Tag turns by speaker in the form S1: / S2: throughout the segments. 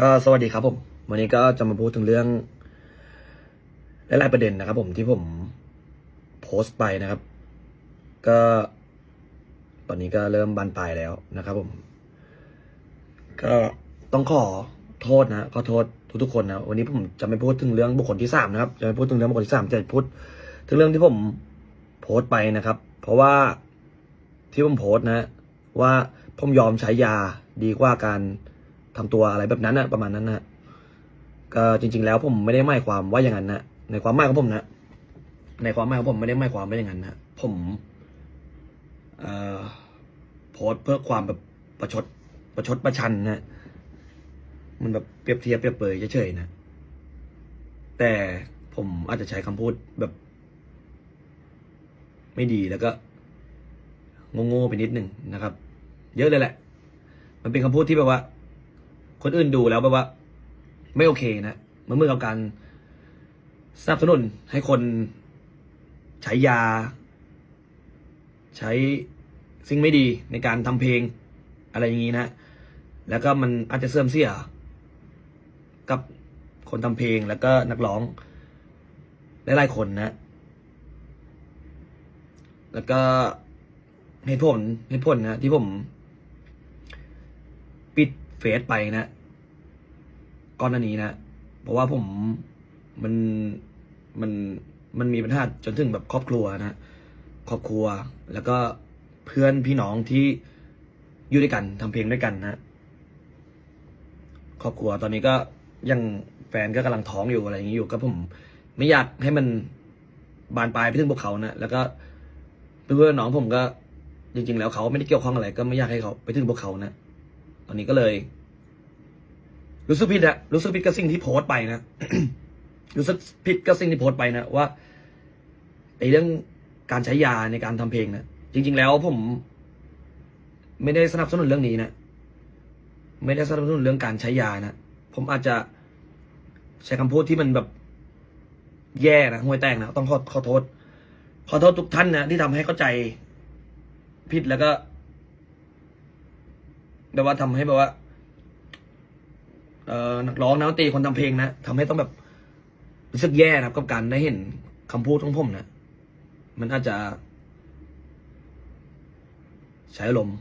S1: ก็สวัสดีครับผม วันนี้ก็จะมาพูดถึงเรื่องหลายๆประเด็นนะครับผมที่ผมโพสต์ไปนะครับ ก็ ตอนนี้ก็เริ่มบานปลายแล้วนะครับผม ก็ต้องขอโทษนะขอโทษทุกๆคนนะวันนี้ผมจะไม่พูดถึงเรื่องบุคคลที่สามนะครับจะไม่พูดถึงเรื่องบุคคลที่สามจะพูดถึงเรื่องที่ผมโพสต์ไปนะครับ เพราะว่าที่ผมโพสต์นะ ว่าผมยอมใช้ยาดีกว่าการ ทำตัวอะไรแบบนั้นนะประมาณนั้นนะก็จริง ๆ แล้วผมไม่ได้หมายความว่าอย่างนั้นนะในความหมายของผมนะในความหมายของผมไม่ได้หมายความว่าอย่างนั้นนะผมเอ่อโพสเพื่อความแบบประชดประชดประชันนะมันแบบเปรียบเทียบเปรียบเปยเฉยๆนะแต่ผมอาจจะใช้คำพูดแบบ ไม่ดีแล้วก็โง่ๆไปนิดหนึ่งนะครับ เยอะเลยแหละ มันเป็นคำพูดที่แบบว่า คนอื่นดูแล้วแบบว่า ไม่โอเคนะมันเหมือนกับการสนับสนุนให้คนใช้ยา ใช้สิ่งไม่ดีในการทำเพลงอะไรอย่างนี้นะ แล้วก็มันอาจจะเสื่อมเสีย กับคนทำเพลงแล้วก็นักร้องหลายๆคนนะ แล้วก็เหตุผลเหตุผลนะ ที่ผม ปิดเฟซไปนะ ก่อนหน้านี้นะ เพราะว่าผมมันมันมันมีปัญหาจนถึงแบบครอบครัวนะครอบครัว แล้วก็เพื่อนพี่น้องที่อยู่ด้วยกันทำเพลงด้วยกันนะครอบครัวตอนนี้ก็ยังแฟนก็กำลังท้องอยู่อะไรอย่างนี้อยู่ ก็ผมไม่อยากให้มันบานปลายไปถึงพวกเขานะแล้วก็เพื่อนน้องผมก็จริงๆ แล้วเขาไม่ได้เกี่ยวข้องอะไร ก็ไม่อยากให้เขาไปถึงพวกเขานะ ตอนนี้ก็เลย รู้สึกผิดอะรู้สึกผิดกับสิ่งที่โพสต์ไปนะรู้สึกผิดกับสิ่งที่โพสต์ไปนะว่าไอ้เรื่องการใช้ยาในการทำเพลงนะจริง ๆ แล้วผม ไม่ได้สนับสนุนเรื่องนี้นะไม่ได้สนับสนุนเรื่องการใช้ยานะผมอาจจะใช้คำพูดที่มันแบบแย่นะห่วยแตกนะต้องขอขอโทษ ขอโทษทุกท่านนะที่ทำให้เข้าใจผิดแล้วก็แบบว่าทำให้แบบว่า นักร้องนักดนตรีคนทำเพลงนะทำให้ต้องแบบรู้สึกแย่นะครับกับการได้เห็นคำพูดของผมนะ มันอาจจะ ใช้อารมณ์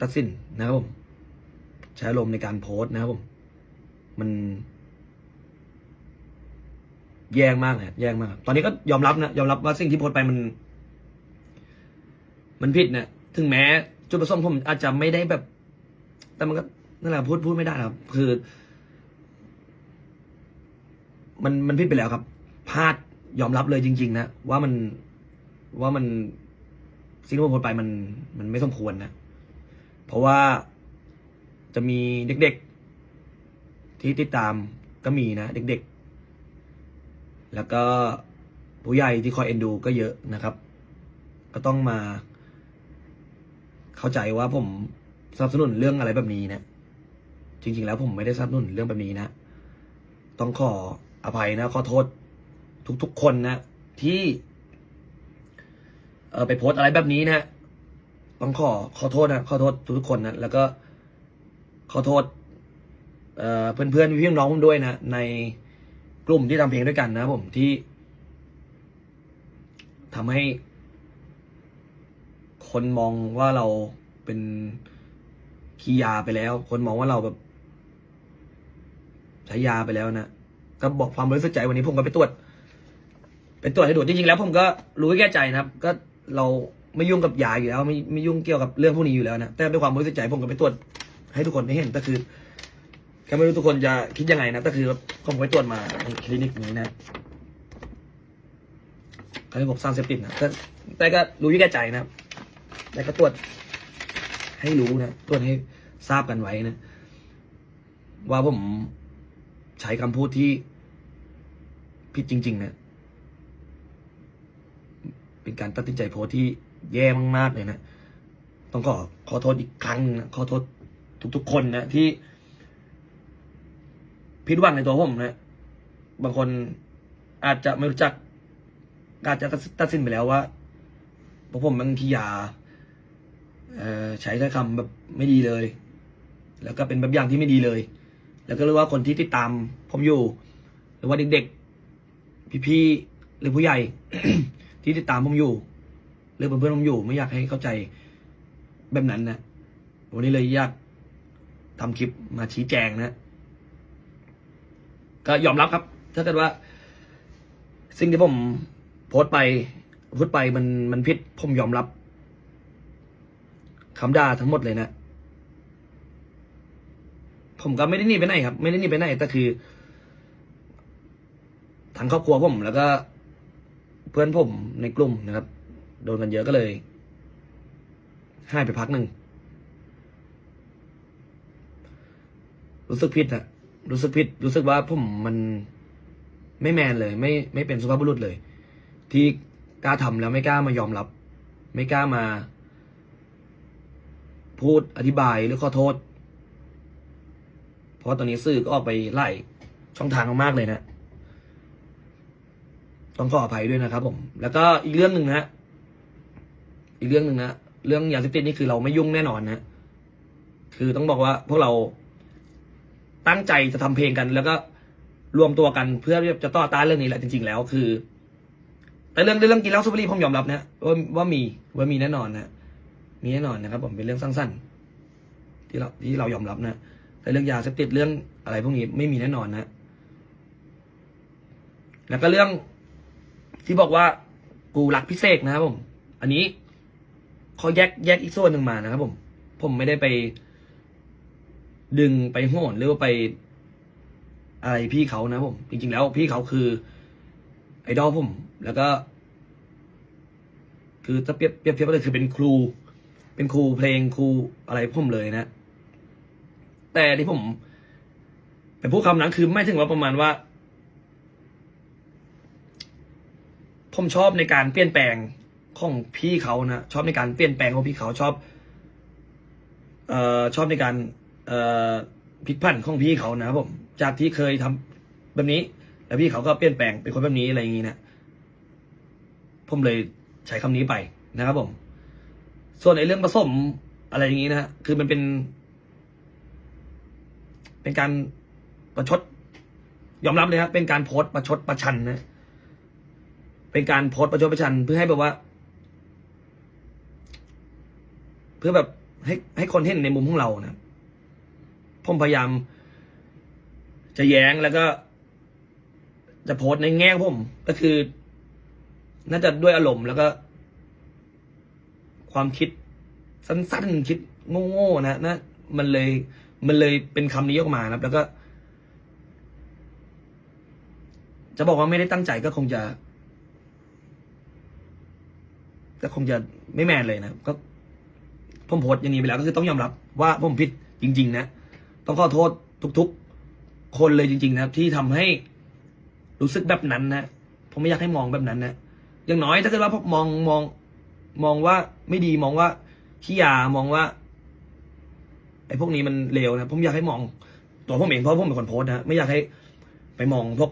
S1: ตัดสินนะครับผม ใช้อารมณ์ในการโพสต์นะครับผม มัน แย่มากเลยแย่มาก ตอนนี้ก็ยอมรับนะยอมรับว่าสิ่งที่โพสต์ไปมัน มันผิดนะถึงแม้จุดประสงค์ผมอาจจะไม่ได้แบบ แต่มันก็นั่นแหละพูดพูดไม่ได้ครับ คือ มันมันผิดไปแล้วครับพลาดยอมรับเลยจริง ๆ นะว่ามันว่ามันสิ่งที่ผมพูดไปมันมันไม่สมควรนะ เพราะว่าจะมีเด็กๆ ที่ติดตามก็มีนะ เด็กๆ แล้วก็ผู้ใหญ่ที่คอยเอ็นดูก็เยอะนะครับ ก็ต้องมา เข้าใจว่าผมสนับสนุนเรื่องอะไรแบบนี้นะ จริง ๆ แล้วผมไม่ได้สนับสนุนเรื่องแบบนี้นะ ต้องขอ อภัยนะขอโทษทุกๆคนนะที่ เออไปโพสอะไรแบบนี้นะต้องขอขอโทษนะขอโทษทุกๆคนนะแล้วก็ขอโทษ เอ่อเพื่อนๆพี่น้องผมด้วยนะในกลุ่มที่ทำเพลงด้วยกันนะผมที่ทำให้ คนมองว่าเราเป็นขี้ยาไปแล้ว คนมองว่าเราแบบ ใช้ยาไปแล้วนะ ก็บอกความบริสุทธิ์ใจวันนี้ผมก็ไปตรวจไปตรวจให้ดูจริงๆแล้วผมก็รู้แก่ใจนะครับ ก็เราไม่ยุ่งกับยาอยู่แล้วไม่ไม่ยุ่งเกี่ยวกับเรื่องพวกนี้อยู่แล้วนะแต่ด้วยความบริสุทธิ์ใจผมก็ไปตรวจให้ทุกคนได้เห็นก็คือก็ไม่รู้ทุกคนจะคิดยังไงนะก็คือผมไปตรวจมาในคลินิกนี้นะเขาให้ผมสร้างเสพติดนะแต่แต่ก็รู้ยู่แก่ใจนะครับแต่ก็ตรวจให้รู้นะตรวจให้ทราบกันไว้นะ ว่าผมใช้คำพูดที่ ผิดจริง ๆ นะ เป็นการตัดสินใจโพสที่แย่มากๆเลยนะ ต้องขอขอโทษอีกครั้งนะขอโทษทุก ๆ คนนะที่ผิดหวังในตัวผมนะ บางคนอาจจะไม่รู้จัก อาจจะตัดสินไปแล้วว่าพวกผมบางทียาเอ่อใช้ถ้อยคำแบบไม่ดีเลย แล้วก็เป็นแบบอย่างที่ไม่ดีเลย แล้วก็เรียกว่าคนที่ติดตามผมอยู่ หรือว่าเด็กๆ พี่ๆหรือผู้ใหญ่ ที่ติดตามผมอยู่ หรือเพื่อนๆผมอยู่ ไม่อยากให้เข้าใจแบบนั้นนะวันนี้เลยอยากทำคลิปมาชี้แจงนะก็ยอมรับครับ ถ้าเกิดว่า สิ่งที่ผมโพสต์ไปพูดไปมันมันผิดผมยอมรับคำด่าทั้งหมดเลยนะ ผมก็ไม่ได้หนีไปไหนครับ ไม่ได้หนีไปไหนแต่คือ ทางครอบครัวผมแล้วก็ เพื่อนผมในกลุ่มนะครับ โดนกันเยอะก็เลยให้ไปพักหนึ่งรู้สึกผิดอะรู้สึกผิด รู้สึกว่าผมมันไม่แมนเลย ไม่ไม่เป็นสุภาพบุรุษเลย ที่กล้าทำแล้วไม่กล้ามายอมรับ ไม่กล้ามา พูดอธิบายหรือขอโทษ เพราะตอนนี้สื่อก็ออกไปไล่ช่องทางมากๆเลยนะ ต้องขออภัยด้วยนะครับ ผม แล้วก็อีกเรื่องหนึ่งนะอีกเรื่องหนึ่งนะเรื่องยาเสพติดนี่คือเราไม่ยุ่งแน่นอนนะคือต้องบอกว่าพวกเราตั้งใจจะทำเพลงกัน แล้วก็รวมตัวกันเพื่อจะต่อต้านเรื่องนี้แหละจริง ๆ แล้วคือ แต่เรื่องเรื่องกินเหล้าสูบบุหรี่ผมยอมรับนะว่าว่ามีว่ามีแน่นอนนะมีแน่นอนนะครับ ผมเป็นเรื่องสั้นๆที่เราที่เรายอมรับนะแต่เรื่องยาเสพติดเรื่องอะไรพวกนี้ไม่มีแน่นอนนะแล้วก็เรื่อง ที่บอกว่ากูรักพิเศษนะครับผม อันนี้เขาแยกแยกอีกส่วนหนึ่งมานะครับผม ผมไม่ได้ไป ดึงไปโหนหรือว่าไป อะไรพี่เขานะผม จริง ๆ แล้วพี่เขาคือ ไอดอลผม แล้วก็ คือถ้าเปรียบเปรียบเทียบก็เลยคือเป็นครู เป็นครูเพลงครูอะไรผมเลยนะ แต่ที่ผมไปพูดคำนั้นคือไม่ถึงว่าประมาณว่า ผมชอบในการเปลี่ยนแปลงของพี่เขานะชอบในการเปลี่ยนแปลงของพี่เขาชอบเอ่อชอบในการเอ่อพลิกผันของพี่เขานะครับผมจากที่เคยทำแบบนี้ แล้วพี่เขาก็เปลี่ยนแปลงเป็นคนแบบนี้อะไรอย่างนี้นะผมเลยใช้คำนี้ไปนะครับผม ส่วนในเรื่องผสมอะไรอย่างนี้นะฮะคือมันเป็น เป็นการประชด ยอมรับเลยครับเป็นการโพสต์ประชดประชันนะ เป็นการโพสประชดประชันเพื่อให้แบบว่า เพื่อแบบให้ให้คนเห็นในมุมของเรานะผมพยายาม จะแย้งแล้วก็ จะโพสในแง่ของผม ก็คือ น่าจะด้วยอารมณ์แล้วก็ ความคิด สั้นๆ คิดโง่ๆนะนะมันเลย มันเลยเป็นคำนี้ออกมาครับ แล้วก็ จะบอกว่าไม่ได้ตั้งใจก็คงจะ ก็คงจะไม่แมนเลยนะก็ผมโพสอย่างนี้ไปแล้วก็คือต้องยอมรับว่าผมผิดจริง ๆ นะ ต้องขอโทษทุกๆ คนเลยจริง ๆ นะที่ทำให้รู้สึกแบบนั้นนะผมไม่อยากให้มองแบบนั้นนะอย่างน้อยถ้าเกิดว่าผมมองมองมองว่าไม่ดีมองว่าขี้ยามองว่าไอ้พวกนี้มันเลวนะผมอยากให้มองตัวผมเองเพราะผมเป็นคนโพสนะไม่อยากให้ไปมองพวก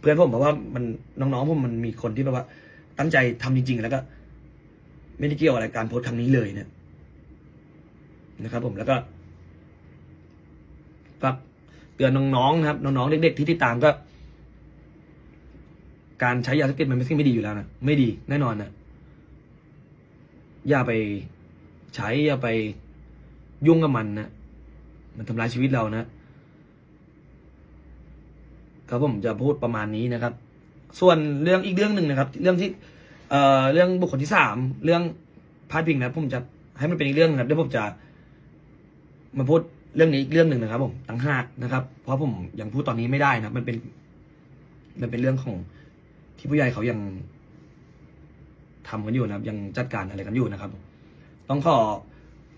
S1: เพื่อนผมเพราะว่ามันน้องๆผมมันมีคนที่แบบว่า ตั้งใจทำจริง ๆ แล้วก็ ไม่ได้เกี่ยวอะไรการโพสต์ครั้งนี้เลยเนี่ยนะครับ ผมแล้วก็ฝากเตือนน้องๆนะครับ น้องๆเด็กๆที่ติดตามก็ การใช้ยาเสพติดมันเป็นสิ่งไม่ดีอยู่แล้วนะไม่ดีแน่นอนนะอย่าไปใช้อย่าไปยุ่งกับมันนะมันทำลายชีวิตเรานะครับผมจะพูดประมาณนี้นะครับ ส่วนเรื่องอีกเรื่องหนึ่งนะครับ เรื่องที่ เอ่อเรื่องบุคคลที่สามเรื่องพาดพิงนะผมจะให้มันเป็นอีกเรื่องนึงครับเดี๋ยวผมจะมาพูดเรื่องนี้อีกเรื่องหนึ่งนะครับ ผมตั้งหากนะครับ เพราะผมยังพูดตอนนี้ไม่ได้นะมันเป็น มันเป็นเรื่องของที่ผู้ใหญ่เขายังทำกันอยู่นะครับ ยังจัดการอะไรกันอยู่นะครับต้องขอ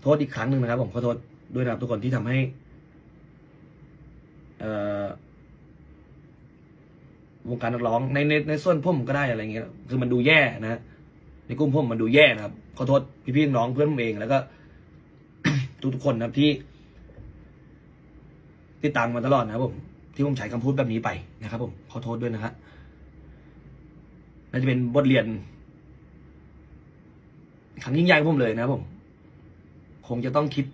S1: โทษอีกครั้งหนึ่งนะครับ ผมขอโทษด้วยนะครับทุกคนที่ทำให้ เอ่อ วงการนักร้องในในในส่วนผมก็ได้อะไรเงี้ยคือมันดูแย่นะในกลุ่มผมมันดูแย่นะครับขอโทษพี่ๆน้องเพื่อนผมเองแล้วก็ ทุกๆคนนะครับที่ติดตามมาตลอดนะครับผมที่ผมใช้คำพูดแบบนี้ไปนะครับ ผมขอโทษด้วยนะฮะน่าจะเป็นบทเรียนครั้งยิ่งใหญ่ผมเลยนะครับผม คงจะต้องคิด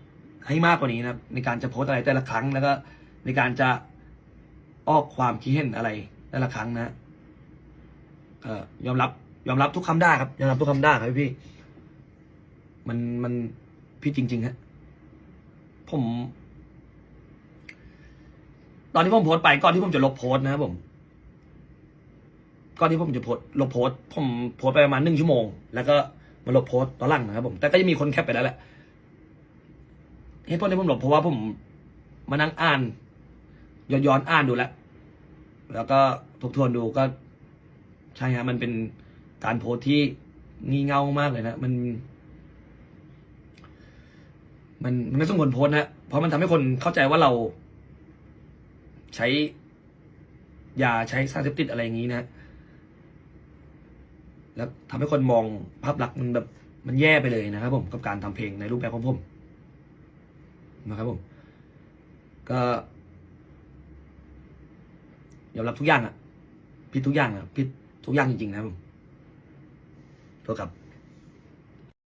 S1: ให้มากกว่านี้นะครับในการจะโพสอะไรแต่ละครั้งแล้วก็ในการจะออกความคิดเห็นอะไร แต่ละครั้งนะเอ่อยอมรับ ยอมรับทุกคำได้ครับ ยอมรับทุกคำได้ครับพี่ มันมันพี่จริง ๆ ฮะ ผม ตอนที่ผมโพสต์ไปก่อนที่ผมจะลบโพสต์นะครับผมก่อนที่ผมจะโพสต์ลบโพสต์ผมโพสต์ไปประมาณหนึ่งชั่วโมง แล้วก็มาลบโพสต์ตอนหลังนะครับผม แต่ก็ยังมีคนแคปไปแล้วแหละเหตุผลที่ผมลบเพราะว่าผมมานั่งอ่านย้อนย้อนๆอ่านดูแล้ว แล้วก็ ทบทวนดูก็ ใช่ฮะมันเป็นการโพสที่งี่เง่ามากเลยนะมัน มันมันไม่สมควรโพสนะเพราะมันทำให้คนเข้าใจว่าเรา ใช้ยาใช้สารเสพติดอะไรอย่างนี้นะแล้วทำให้คนมองภาพลักษณ์มันแบบมันแย่ไปเลยนะครับ ผมกับการทำเพลงในรูปแบบของผมนะครับผม ก็ยอมรับทุกอย่างอะ ผิดทุกอย่างอะผิดทุกอย่างจริงๆนะครับผมโทษครับ